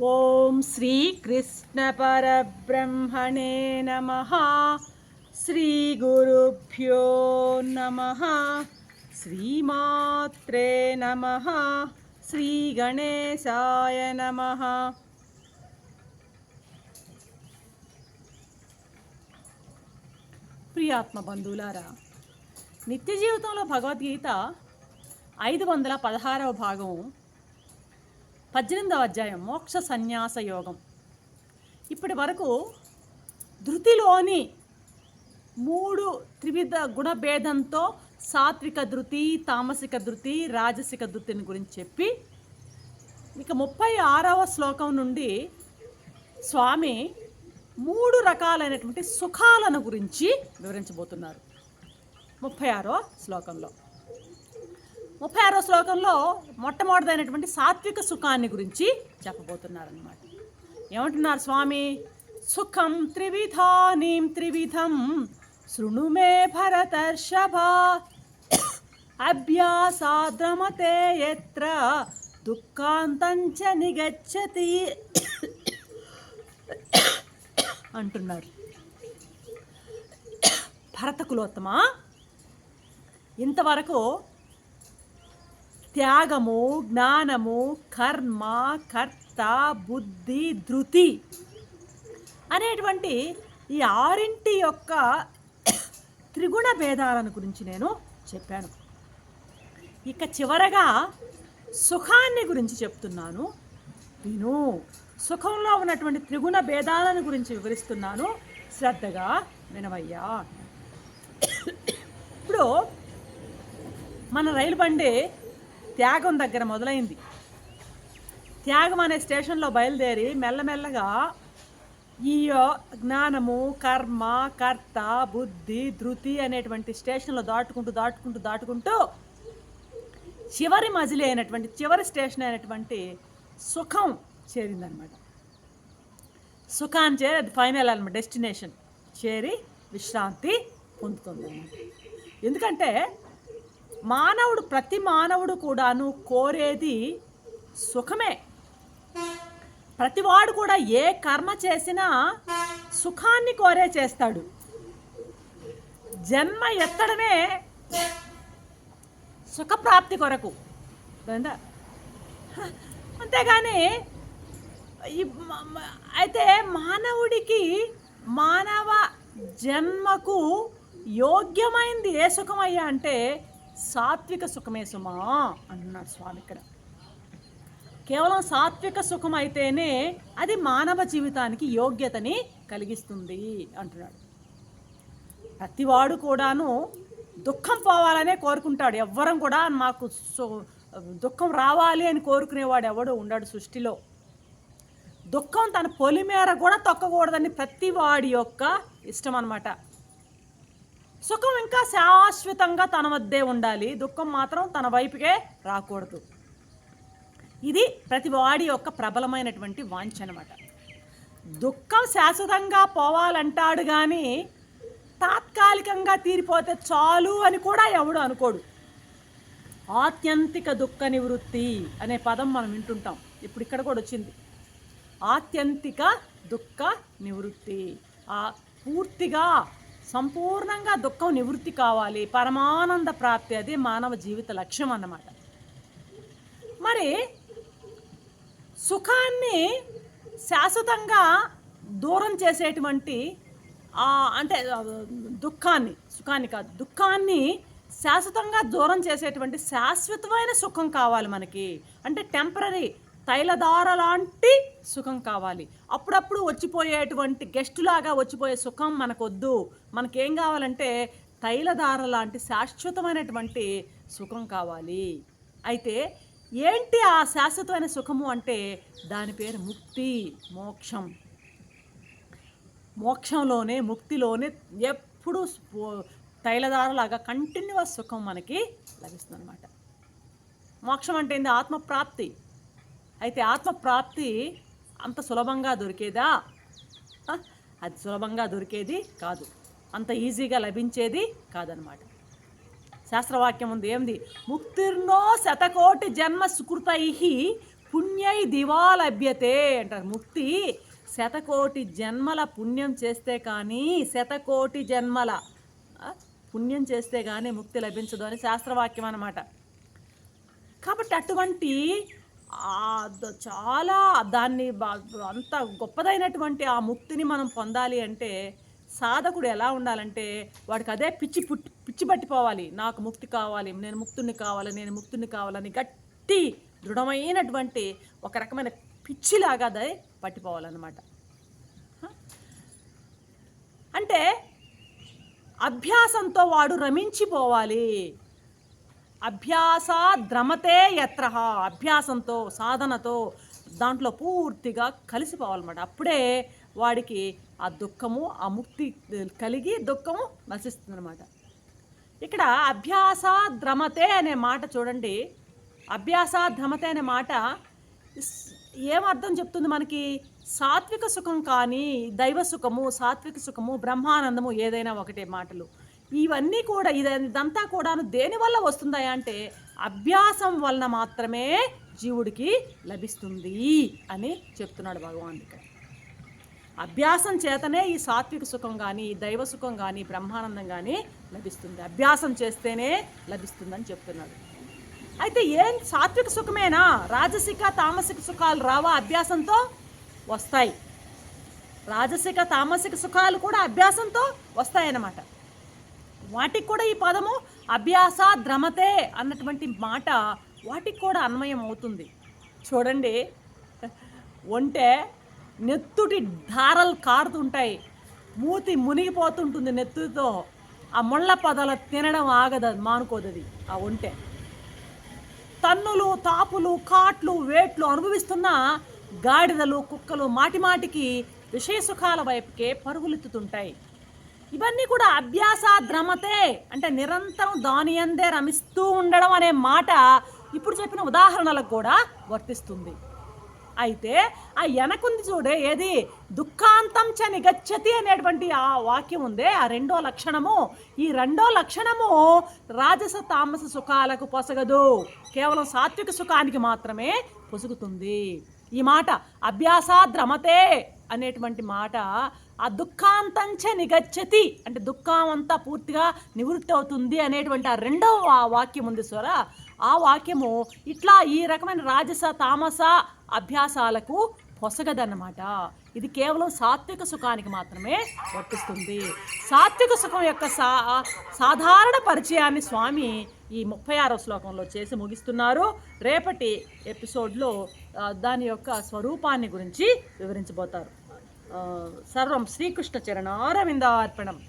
ఓం శ్రీ కృష్ణ పరబ్రహ్మణే నమ. శ్రీ గురుభ్యో నమ. శ్రీమాత్రే నమ. శ్రీ గణేశాయ నమ. ప్రియాత్మ బంధువులారా నిత్య జీవితంలో భగవద్గీత ఐదు వందల పదహారవ భాగం పద్దెనిమిదవ అధ్యాయం మోక్ష సన్యాస యోగం. ఇప్పటి వరకు ధృతిలోని మూడు త్రివిధ గుణభేదంతో సాత్విక ధృతి తామసిక ధృతి రాజసిక ధృతిని గురించి చెప్పి ఇక ముప్పై ఆరవ శ్లోకం నుండి స్వామి మూడు రకాలైనటువంటి సుఖాలను గురించి వివరించబోతున్నారు. ముప్పై ఆరో శ్లోకంలో. ముప్పై ఆరో శ్లోకంలో మొట్టమొదటిదైనటువంటి సాత్విక సుఖాన్ని గురించి చెప్పబోతున్నారనమాట ఏమంటున్నారు స్వామి? సుఖం త్రివిధానీం త్రివిధం శృణుమే భరతర్షభ. అభ్యాసాద్రమతే ఎత్ర దుఃఖాంతంచ నిగచ్చతి. అంటున్నారు. భరతకులోత్తమ ఇంతవరకు త్యాగము జ్ఞానము కర్మ కర్త బుద్ధి ధృతి అనేటువంటి ఈ ఆరింటి యొక్క త్రిగుణ భేదాలను గురించి నేను చెప్పాను. ఇక చివరగా సుఖాన్ని గురించి చెప్తున్నాను. విను సుఖంలో ఉన్నటువంటి త్రిగుణ భేదాలను గురించి వివరిస్తున్నాను. శ్రద్ధగా వినవయ్యా. ఇప్పుడు మన రైలు బండి త్యాగం దగ్గర మొదలైంది. త్యాగం అనే స్టేషన్లో బయలుదేరి మెల్లమెల్లగా ఈ జ్ఞానము కర్మ కర్త బుద్ధి ధృతి అనేటువంటి స్టేషన్లో దాటుకుంటూ దాటుకుంటూ దాటుకుంటూ చివరి మజిలీ అయినటువంటి చివరి స్టేషన్ అయినటువంటి సుఖం చేరిందనమాట. సుఖాన్ని చేరి అది ఫైనల్ అనమాట డెస్టినేషన్ చేరి విశ్రాంతి పొందుతుంది ఎందుకంటే మానవుడు ప్రతి మానవుడు కూడాను కోరేది సుఖమే. ప్రతివాడు కూడా ఏ కర్మ చేసినా సుఖాన్ని కోరే చేస్తాడు. జన్మ ఎత్తడమే సుఖప్రాప్తి కొరకు. అంతేగాని అయితే మానవుడికి మానవ జన్మకు యోగ్యమైంది ఏ సుఖమయ్యా అంటే సాత్విక సుఖమే సుమా అంటున్నాడు స్వామి ఇక్కడ. కేవలం సాత్విక సుఖం అయితేనే అది మానవ జీవితానికి యోగ్యతని కలిగిస్తుంది అంటున్నాడు. ప్రతివాడు కూడాను దుఃఖం పోవాలనే కోరుకుంటాడు. ఎవ్వరం కూడా మాకు సు- దుఃఖం రావాలి అని కోరుకునేవాడు ఎవడు ఉండడు సృష్టిలో. దుఃఖం తన పొలిమేర కూడా తొక్కకూడదని ప్రతి వాడి యొక్క ఇష్టం అనమాట సుఖం ఇంకా శాశ్వతంగా తన వద్దే ఉండాలి. దుఃఖం మాత్రం తన వైపుకే రాకూడదు. ఇది ప్రతి వాడి యొక్క ప్రబలమైనటువంటి వాంఛ అనమాట దుఃఖం శాశ్వతంగా పోవాలంటాడు కానీ తాత్కాలికంగా తీరిపోతే చాలు అని కూడా ఎవడు అనుకోడు. ఆత్యంతిక దుఃఖ నివృత్తి అనే పదం మనం వింటుంటాం. ఇప్పుడు ఇక్కడ కూడా వచ్చింది. ఆత్యంతిక దుఃఖ నివృత్తి. ఆ పూర్తిగా సంపూర్ణంగా దుఃఖం నివృత్తి కావాలి. పరమానంద ప్రాప్తి అది మానవ జీవిత లక్ష్యం అన్నమాట. మరి సుఖాన్ని శాశ్వతంగా దూరం చేసేటువంటి అంటే దుఃఖాన్ని సుఖాన్ని కాదు దుఃఖాన్ని శాశ్వతంగా దూరం చేసేటువంటి శాశ్వతమైన సుఖం కావాలి మనకి. అంటే టెంపరీ తైలధార లాంటి సుఖం కావాలి. అప్పుడప్పుడు వచ్చిపోయేటువంటి గెస్టులాగా వచ్చిపోయే సుఖం మనకొద్దు. మనకేం కావాలంటే తైలధార లాంటి శాశ్వతమైనటువంటి సుఖం కావాలి. అయితే ఏంటి ఆ శాశ్వతమైన సుఖము అంటే దాని పేరు ముక్తి మోక్షం. మోక్షంలోనే ముక్తిలోనే ఎప్పుడు తైలధారలాగా కంటిన్యూస్ సుఖం మనకి లభిస్తుంది అనమాట మోక్షం అంటే ఏంది? ఆత్మప్రాప్తి. అయితే ఆత్మప్రాప్తి అంత సులభంగా దొరికేదా? అది సులభంగా దొరికేది కాదు. అంత ఈజీగా లభించేది కాదనమాట శాస్త్రవాక్యం ఉంది ఏంది ముక్తిర్నో శతకోటి జన్మ సుకృతై పుణ్యై దివా లభ్యతే అంటారు. ముక్తి శతకోటి జన్మల పుణ్యం చేస్తే కానీ శతకోటి జన్మల పుణ్యం చేస్తే కానీ ముక్తి లభించదు అని శాస్త్రవాక్యం అనమాట కాబట్టి అటువంటి చాలా దాన్ని బా- అంత గొప్పదైనటువంటి ఆ ముక్తిని మనం పొందాలి అంటే సాధకుడు ఎలా ఉండాలంటే వాడికి అదే పిచ్చి పుట్టి పిచ్చి పట్టిపోవాలి. నాకు ముక్తి కావాలి నేను ముక్తుని కావాలి నేను ముక్తుని కావాలని గట్టి దృఢమైనటువంటి ఒక రకమైన పిచ్చిలాగా అది పట్టిపోవాలన్నమాట. అంటే అభ్యాసంతో వాడు రమించిపోవాలి. అభ్యాస ద్రమతే యత్ర. అభ్యాసంతో సాధనతో దాంట్లో పూర్తిగా కలిసిపోవాలన్నమాట. అప్పుడే వాడికి ఆ దుఃఖము ఆ ముక్తి కలిగి దుఃఖము నశిస్తుందన్నమాట. ఇక్కడ అభ్యాస ద్రమతే అనే మాట చూడండి. అభ్యాస ద్రమతే అనే మాట ఏమర్థం ఏం అర్థం చెప్తుంది మనకి? సాత్విక సుఖం కానీ దైవ సుఖము సాత్విక సుఖము బ్రహ్మానందము ఏదైనా ఒకటే మాటలు. ఇవన్నీ కూడా ఇదంతా కూడాను దేనివల్ల వస్తుందా అంటే అభ్యాసం వలన మాత్రమే జీవుడికి లభిస్తుంది అని చెప్తున్నాడు భగవాన్ ఇక్కడ. అభ్యాసం చేతనే ఈ సాత్విక సుఖం కానీ ఈ దైవ సుఖం కానీ బ్రహ్మానందం కానీ లభిస్తుంది. అభ్యాసం చేస్తేనే లభిస్తుందని చెప్తున్నాడు. అయితే ఏం సాత్విక సుఖమేనా? రాజసిక తామసిక సుఖాలు రావా అభ్యాసంతో? వస్తాయి. రాజసిక తామసిక సుఖాలు కూడా అభ్యాసంతో వస్తాయన్నమాట. వాటికి కూడా ఈ పదము అభ్యాస ద్రమతే అన్నటువంటి మాట వాటికి కూడా అన్వయం అవుతుంది. చూడండి ఒంటే నెత్తుటి ధారలు కారుతుంటాయి. మూతి మునిగిపోతుంటుంది నెత్తుతో. ఆ ముళ్ళ పదాలు తినడం ఆగదు మానుకోదది మానుకోదు అది ఆ ఒంటె. తన్నులు తాపులు కాట్లు వేట్లు అనుభవిస్తున్న గాడిదలు కుక్కలు మాటిమాటికి విషయ సుఖాల వైపుకే పరుగులెత్తుతుంటాయి. ఇవన్నీ కూడా అభ్యాస ద్రమతే అంటే నిరంతరం దాని అందే రమిస్తూ ఉండడం అనే మాట ఇప్పుడు చెప్పిన ఉదాహరణలకు కూడా వర్తిస్తుంది. అయితే ఆ వెనకుంది చూడే ఏది? దుఃఖాంతం చ నిగచ్చతి అనేటువంటి ఆ వాక్యం ఉందే. ఆ రెండో లక్షణము. ఈ రెండో లక్షణము రాజస తామస సుఖాలకు పొసగదు. కేవలం సాత్విక సుఖానికి మాత్రమే పొసుగుతుంది. ఈ మాట అభ్యాస ద్రమతే. అనేటువంటి మాట ఆ దుఃఖాంతంచ నిగచ్చతి. అంటే దుఃఖం అంతా పూర్తిగా నివృత్తి అవుతుంది అనేటువంటి ఆ రెండవ వాక్యం ఉంది స్వర. ఆ వాక్యము ఇట్లా ఈ రకమైన రాజస తామస అభ్యాసాలకు పొసగదన్నమాట. ఇది కేవలం సాత్విక సుఖానికి మాత్రమే వర్తిస్తుంది. సాత్విక సుఖం యొక్క సా సాధారణ పరిచయాన్ని స్వామి ఈ ముప్పై ఆరో శ్లోకంలో చేసి ముగిస్తున్నారు. రేపటి ఎపిసోడ్లో దాని యొక్క స్వరూపాన్ని గురించి వివరించబోతారు. சர்வம் ஸ்ரீகிருஷ்ண சரண ஆரவிந்த அர்ப்பணம்